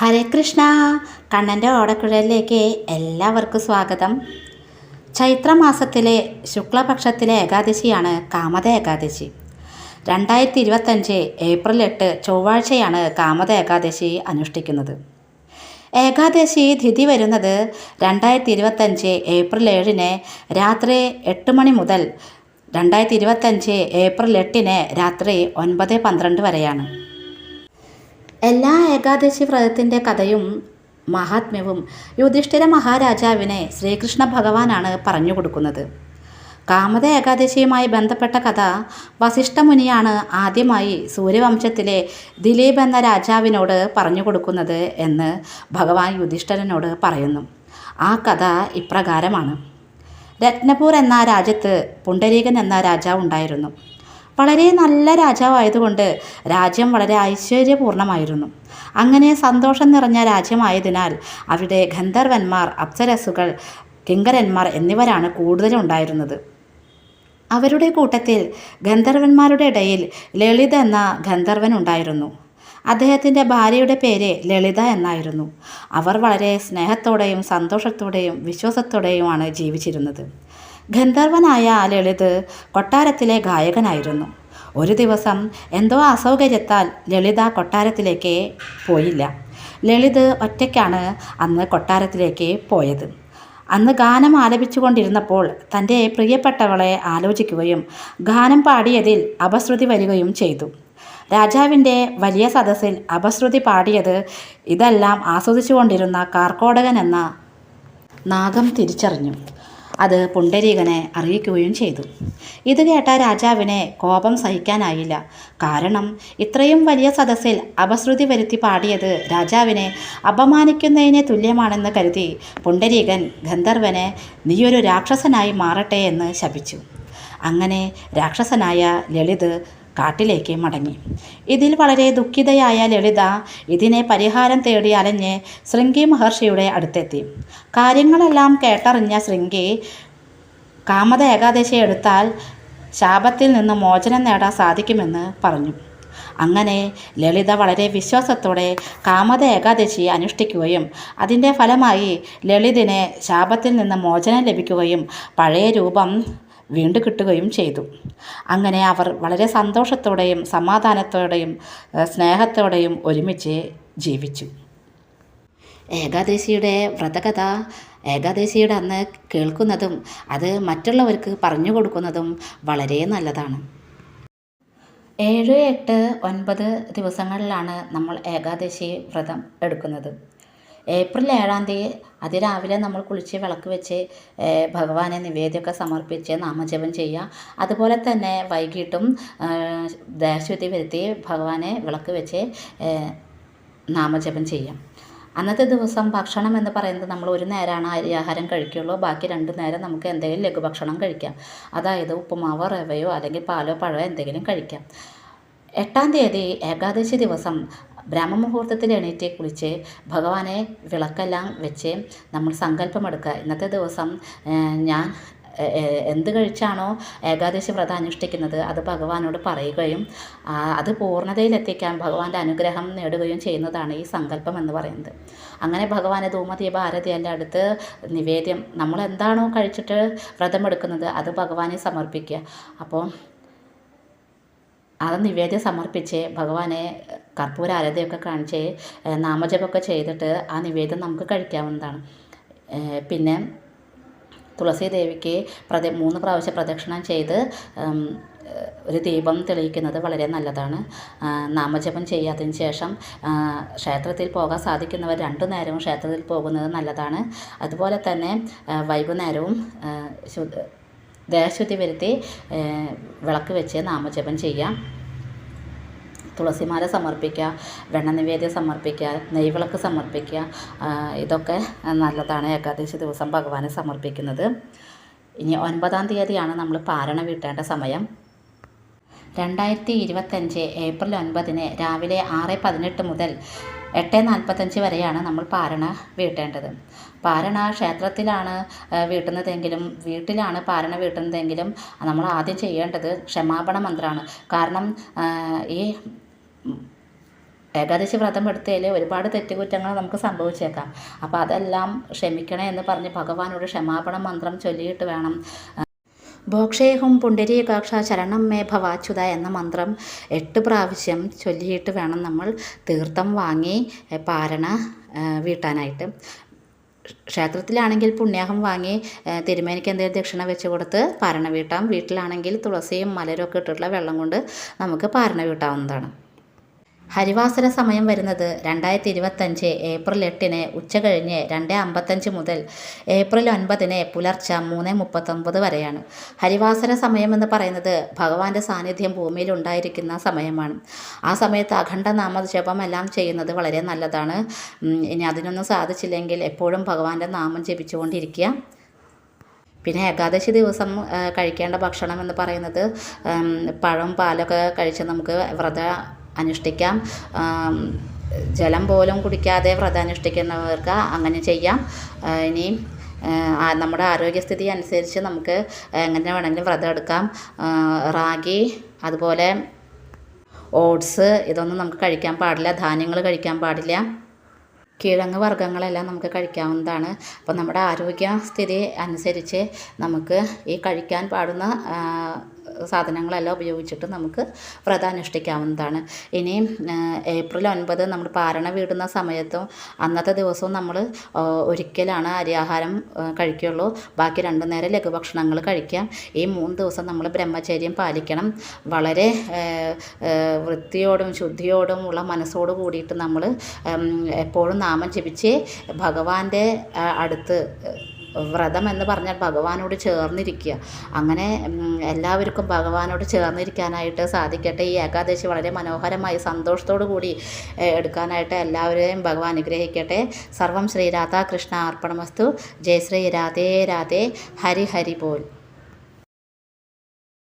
ഹരേ കൃഷ്ണ. കണ്ണന്റെ ഓടക്കുഴലിലേക്ക് എല്ലാവർക്കും സ്വാഗതം. ചൈത്രമാസത്തിലെ ശുക്ലപക്ഷത്തിലെ ഏകാദശിയാണ് കാമത ഏകാദശി രണ്ടായിരത്തി ഇരുപത്തഞ്ച് ഏപ്രിൽ എട്ട് ചൊവ്വാഴ്ചയാണ് കാമത ഏകാദശി അനുഷ്ഠിക്കുന്നത്. ഏകാദശി തിഥി വരുന്നത് രണ്ടായിരത്തി ഇരുപത്തഞ്ച് ഏപ്രിൽ ഏഴിന് രാത്രി എട്ട് മണി മുതൽ രണ്ടായിരത്തി ഇരുപത്തഞ്ച് ഏപ്രിൽ എട്ടിന് രാത്രി ഒൻപത് പന്ത്രണ്ട് വരെയാണ്. എല്ലാ ഏകാദശി വ്രതത്തിന്റെ കഥയും മഹാത്മ്യവും യുധിഷ്ഠിര മഹാരാജാവിനെ ശ്രീകൃഷ്ണ ഭഗവാനാണ് പറഞ്ഞു കൊടുക്കുന്നത്. കാമത ഏകാദശിയുമായി ബന്ധപ്പെട്ട കഥ വസിഷ്ഠമുനിയാണ് ആദ്യമായി സൂര്യവംശത്തിലെ ദിലീപ് എന്ന രാജാവിനോട് പറഞ്ഞു കൊടുക്കുന്നത് എന്ന് ഭഗവാൻ യുധിഷ്ഠിരനോട് പറയുന്നു. ആ കഥ ഇപ്രകാരമാണ്. രത്നപൂർ എന്ന രാജ്യത്ത് പുണ്ടരീകൻ എന്ന രാജാവ് ഉണ്ടായിരുന്നു. വളരെ നല്ല രാജാവായതുകൊണ്ട് രാജ്യം വളരെ ഐശ്വര്യപൂർണമായിരുന്നു അങ്ങനെ സന്തോഷം നിറഞ്ഞ രാജ്യമായതിനാൽ അവിടെ ഗന്ധർവന്മാർ അപ്സരസുകൾ കിങ്കരന്മാർ എന്നിവരാണ് കൂടുതലുണ്ടായിരുന്നത്. അവരുടെ കൂട്ടത്തിൽ ഗന്ധർവന്മാരുടെ ഇടയിൽ ലളിത എന്ന ഗന്ധർവൻ ഉണ്ടായിരുന്നു. അദ്ദേഹത്തിന്റെ ഭാര്യയുടെ പേര് ലളിത എന്നായിരുന്നു. അവർ വളരെ സ്നേഹത്തോടെയും സന്തോഷത്തോടെയും വിശ്വാസത്തോടെയുമാണ് ജീവിച്ചിരുന്നത്. ഗന്ധർവനായ ലളിത് കൊട്ടാരത്തിലെ ഗായകനായിരുന്നു. ഒരു ദിവസം എന്തോ അസൗകര്യത്താൽ ലളിത കൊട്ടാരത്തിലേക്ക് പോയില്ല. ലളിത് ഒറ്റയ്ക്കാണ് അന്ന് കൊട്ടാരത്തിലേക്ക് പോയത്. അന്ന് ഗാനം ആലപിച്ചുകൊണ്ടിരുന്നപ്പോൾ തന്റെ പ്രിയപ്പെട്ടവളെ ആലോചിക്കുകയും ഗാനം പാടിയതിൽ അപശ്രുതി വരികയും ചെയ്തു. രാജാവിന്റെ വലിയ സദസ്സിൽ അപശ്രുതി പാടിയത് ഇതെല്ലാം ആസ്വദിച്ചുകൊണ്ടിരുന്ന കാർക്കോടകൻ എന്ന നാഗം തിരിച്ചറിഞ്ഞു. അത് പുണ്ടരീകനെ അറിയിക്കുകയും ചെയ്തു. ഇത് കേട്ട രാജാവിനെ കോപം സഹിക്കാനായില്ല. കാരണം ഇത്രയും വലിയ സദസ്സിൽ അപശ്രുതി വരുത്തി പാടിയത് രാജാവിനെ അപമാനിക്കുന്നതിനെ തുല്യമാണെന്ന് കരുതി പുണ്ടരീകൻ ഗന്ധർവനെ നീയൊരു രാക്ഷസനായി മാറട്ടെ എന്ന് ശപിച്ചു. അങ്ങനെ രാക്ഷസനായ ലളിത് കാട്ടിലേക്ക് മടങ്ങി. ഇതിൽ വളരെ ദുഃഖിതയായ ലളിത ഇതിനെ പരിഹാരം തേടി അലഞ്ഞ് ശൃംഗി മഹർഷിയുടെ അടുത്തെത്തി. കാര്യങ്ങളെല്ലാം കേട്ടറിഞ്ഞ ശൃംഗി കാമത ഏകാദശി എടുത്താൽ ശാപത്തിൽ നിന്ന് മോചനം നേടാൻ സാധിക്കുമെന്ന് പറഞ്ഞു. അങ്ങനെ ലളിത വളരെ വിശ്വാസത്തോടെ കാമത ഏകാദശി അനുഷ്ഠിക്കുകയും അതിന്റെ ഫലമായി ലളിതിന് ശാപത്തിൽ നിന്ന് മോചനം ലഭിക്കുകയും പഴയ രൂപം വീണ്ടു കിട്ടുകയും ചെയ്തു. അങ്ങനെ അവർ വളരെ സന്തോഷത്തോടെയും സമാധാനത്തോടെയും സ്നേഹത്തോടെയും ഒരുമിച്ച് ജീവിച്ചു. ഏകാദശിയുടെ വ്രതകഥ ഏകാദശിയുടെ അന്ന് കേൾക്കുന്നതും അത് മറ്റുള്ളവർക്ക് പറഞ്ഞു കൊടുക്കുന്നതും വളരെ നല്ലതാണ്. ഏഴ് എട്ട് ഒൻപത് ദിവസങ്ങളിലാണ് നമ്മൾ ഏകാദശി വ്രതം എടുക്കുന്നത്. ഏപ്രിൽ ഏഴാം തീയതി അതിരാവിലെ നമ്മൾ കുളിച്ച് വിളക്ക് വെച്ച് ഭഗവാനെ നിവേദ്യമൊക്കെ സമർപ്പിച്ച് നാമജപം ചെയ്യുക. അതുപോലെ തന്നെ വൈകിട്ടും ദേശുദ്ധി വരുത്തി ഭഗവാനെ വിളക്ക് വെച്ച് നാമജപം ചെയ്യാം. അന്നത്തെ ദിവസം ഭക്ഷണം എന്ന് പറയുന്നത് നമ്മൾ ഒരു നേരമാണ് അരി ആഹാരം കഴിക്കുള്ളൂ. ബാക്കി രണ്ട് നേരം നമുക്ക് എന്തെങ്കിലും ലഘുഭക്ഷണം കഴിക്കാം. അതായത് ഉപ്പുമാവോ റവയോ അല്ലെങ്കിൽ പാലോ പഴമോ എന്തെങ്കിലും കഴിക്കാം. എട്ടാം തീയതി ഏകാദശി ദിവസം ബ്രഹ്മമുഹൂർത്തത്തിൽ എണീറ്റ് കുളിച്ച് ഭഗവാനെ വിളക്കെല്ലാം വെച്ച് നമ്മൾ സങ്കല്പമെടുക്കുക. ഇന്നത്തെ ദിവസം ഞാൻ എന്ത് കഴിച്ചാണോ ഏകാദശി വ്രതം അനുഷ്ഠിക്കുന്നത് അത് ഭഗവാനോട് പറയുകയും അത് പൂർണതയിലെത്തിക്കാൻ ഭഗവാന്റെ അനുഗ്രഹം നേടുകയും ചെയ്യുന്നതാണ് ഈ സങ്കല്പം എന്ന് പറയുന്നത്. അങ്ങനെ ഭഗവാനെ ധൂമദീപ ആരതി എന്റെ അടുത്ത് നിവേദ്യം നമ്മൾ എന്താണോ കഴിച്ചിട്ട് വ്രതം എടുക്കുന്നത് അത് ഭഗവാനെ സമർപ്പിക്കുക. അപ്പോൾ അത് നിവേദ്യം സമർപ്പിച്ച് ഭഗവാനെ കർപ്പൂര ആരതിയൊക്കെ കാണിച്ച് നാമജപമൊക്കെ ചെയ്തിട്ട് ആ നിവേദ്യം നമുക്ക് കഴിക്കാവുന്നതാണ്. പിന്നെ തുളസി ദേവിക്ക് പ്രദ മൂന്ന് പ്രാവശ്യം പ്രദക്ഷിണം ചെയ്ത് ഒരു ദീപം തെളിയിക്കുന്നത് വളരെ നല്ലതാണ്. നാമജപം ചെയ്യാത്തതിന് ശേഷം ക്ഷേത്രത്തിൽ പോകാൻ സാധിക്കുന്നവർ രണ്ടു നേരവും ക്ഷേത്രത്തിൽ പോകുന്നത് നല്ലതാണ്. അതുപോലെ തന്നെ വൈകുന്നേരവും ദേഹശുദ്ധി വരുത്തി വിളക്ക് വെച്ച് നാമജപം ചെയ്യാം. തുളസിമാല സമർപ്പിക്കുക വെണ്ണ നിവേദ്യം സമർപ്പിക്കുക നെയ്വിളക്ക് സമർപ്പിക്കുക ഇതൊക്കെ നല്ലതാണ് ഏകാദശി ദിവസം ഭഗവാനെ സമർപ്പിക്കുന്നത്. ഇനി ഒൻപതാം തീയതിയാണ് നമ്മൾ പാരണ വീട്ടേണ്ട സമയം. രണ്ടായിരത്തി ഇരുപത്തഞ്ച് ഏപ്രിൽ ഒൻപതിന് രാവിലെ ആറ് പതിനെട്ട് മുതൽ എട്ട് നാൽപ്പത്തഞ്ച് വരെയാണ് നമ്മൾ പാരണ വീട്ടേണ്ടത്. പാരണ ക്ഷേത്രത്തിലാണ് വീട്ടുന്നതെങ്കിലും വീട്ടിലാണ് പാരണ വീട്ടുന്നതെങ്കിലും നമ്മൾ ആദ്യം ചെയ്യേണ്ടത് ക്ഷമാപണ മന്ത്രമാണ് കാരണം ഈ ഏകാദശി വ്രതം എടുത്തതിൽ ഒരുപാട് തെറ്റുകുറ്റങ്ങൾ നമുക്ക് സംഭവിച്ചേക്കാം. അപ്പോൾ അതെല്ലാം ക്ഷമിക്കണേ എന്ന് പറഞ്ഞ് ഭഗവാനോട് ക്ഷമാപണ മന്ത്രം ചൊല്ലിയിട്ട് വേണം. ഭോക്ഷേഹം പുണ്ടരീകാക്ഷ ശരണം മേ ഭവാച്യുത എന്ന മന്ത്രം എട്ട് പ്രാവശ്യം ചൊല്ലിയിട്ട് വേണം നമ്മൾ തീർത്ഥം വാങ്ങി പാരണ വീട്ടാനായിട്ട്. ക്ഷേത്രത്തിലാണെങ്കിൽ പുണ്യാഹം വാങ്ങി തിരുമേനിക്ക് എന്തെങ്കിലും ദക്ഷിണ വെച്ച് കൊടുത്ത് പാരണ വീട്ടാം. വീട്ടിലാണെങ്കിൽ തുളസിയും മലരും ഒക്കെ ഇട്ടിട്ടുള്ള വെള്ളം കൊണ്ട് നമുക്ക് പാരണ വീട്ടാവുന്നതാണ്. ഹരിവാസര സമയം വരുന്നത് രണ്ടായിരത്തി ഇരുപത്തഞ്ച് ഏപ്രിൽ എട്ടിന് ഉച്ച കഴിഞ്ഞ് രണ്ട് അമ്പത്തഞ്ച് മുതൽ ഏപ്രിൽ ഒൻപതിന് പുലർച്ചെ മൂന്ന് മുപ്പത്തൊമ്പത് വരെയാണ്. ഹരിവാസന സമയം എന്ന് പറയുന്നത് ഭഗവാന്റെ സാന്നിധ്യം ഭൂമിയിൽ ഉണ്ടായിരിക്കുന്ന സമയമാണ്. ആ സമയത്ത് അഖണ്ഡ നാമ ജപം എല്ലാം ചെയ്യുന്നത് വളരെ നല്ലതാണ്. ഇനി അതിനൊന്നും സാധിച്ചില്ലെങ്കിൽ എപ്പോഴും ഭഗവാന്റെ നാമം ജപിച്ചുകൊണ്ടിരിക്കുക. പിന്നെ ഏകാദശി ദിവസം കഴിക്കേണ്ട ഭക്ഷണം എന്ന് പറയുന്നത് പഴം പാലൊക്കെ കഴിച്ച് നമുക്ക് വ്രത അനുഷ്ഠിക്കാം. ജലം പോലും കുടിക്കാതെ വ്രതം അനുഷ്ഠിക്കുന്നവർക്ക് അങ്ങനെ ചെയ്യാം. ഇനിയും ഇനി നമ്മുടെ ആരോഗ്യസ്ഥിതി അനുസരിച്ച് നമുക്ക് എങ്ങനെ വേണമെങ്കിലും വ്രതം എടുക്കാം. റാഗി അതുപോലെ ഓട്സ് ഇതൊന്നും നമുക്ക് കഴിക്കാൻ പാടില്ല. ധാന്യങ്ങൾ കഴിക്കാൻ പാടില്ല. കിഴങ്ങ് വർഗങ്ങളെല്ലാം നമുക്ക് കഴിക്കാവുന്നതാണ്. അപ്പോൾ നമ്മുടെ ആരോഗ്യസ്ഥിതി അനുസരിച്ച് നമുക്ക് ഈ കഴിക്കാൻ പാടുന്ന സാധനങ്ങളെല്ലാം ഉപയോഗിച്ചിട്ട് നമുക്ക് വ്രതം അനുഷ്ഠിക്കാവുന്നതാണ് ഇനി ഏപ്രിൽ ഒൻപത് നമ്മൾ പാരണ വീടുന്ന സമയത്തും അന്നത്തെ ദിവസവും നമ്മൾ ഒരിക്കലാണ് അരിയാഹാരം കഴിക്കുകയുള്ളൂ. ബാക്കി രണ്ടു നേരം ലഘുഭക്ഷണങ്ങൾ കഴിക്കാം. ഈ മൂന്ന് ദിവസം നമ്മൾ ബ്രഹ്മചര്യം പാലിക്കണം. വളരെ വൃത്തിയോടും ശുദ്ധിയോടും ഉള്ള മനസ്സോട് കൂടിയിട്ട് നമ്മൾ എപ്പോഴും നാമം ജപിച്ച് ഭഗവാന്റെ അടുത്ത് വ്രതം എന്ന് പറഞ്ഞാൽ ഭഗവാനോട് ചേർന്നിരിക്കുക. അങ്ങനെ എല്ലാവർക്കും ഭഗവാനോട് ചേർന്നിരിക്കാനായിട്ട് സാധിക്കട്ടെ. ഈ ഏകാദശി വളരെ മനോഹരമായി സന്തോഷത്തോടു കൂടി എടുക്കാനായിട്ട് എല്ലാവരെയും ഭഗവാൻ അനുഗ്രഹിക്കട്ടെ. സർവം ശ്രീ രാധാകൃഷ്ണ അർപ്പണമസ്തു. ജയ ശ്രീ രാധേ രാധേ. ഹരി ഹരി പോൽ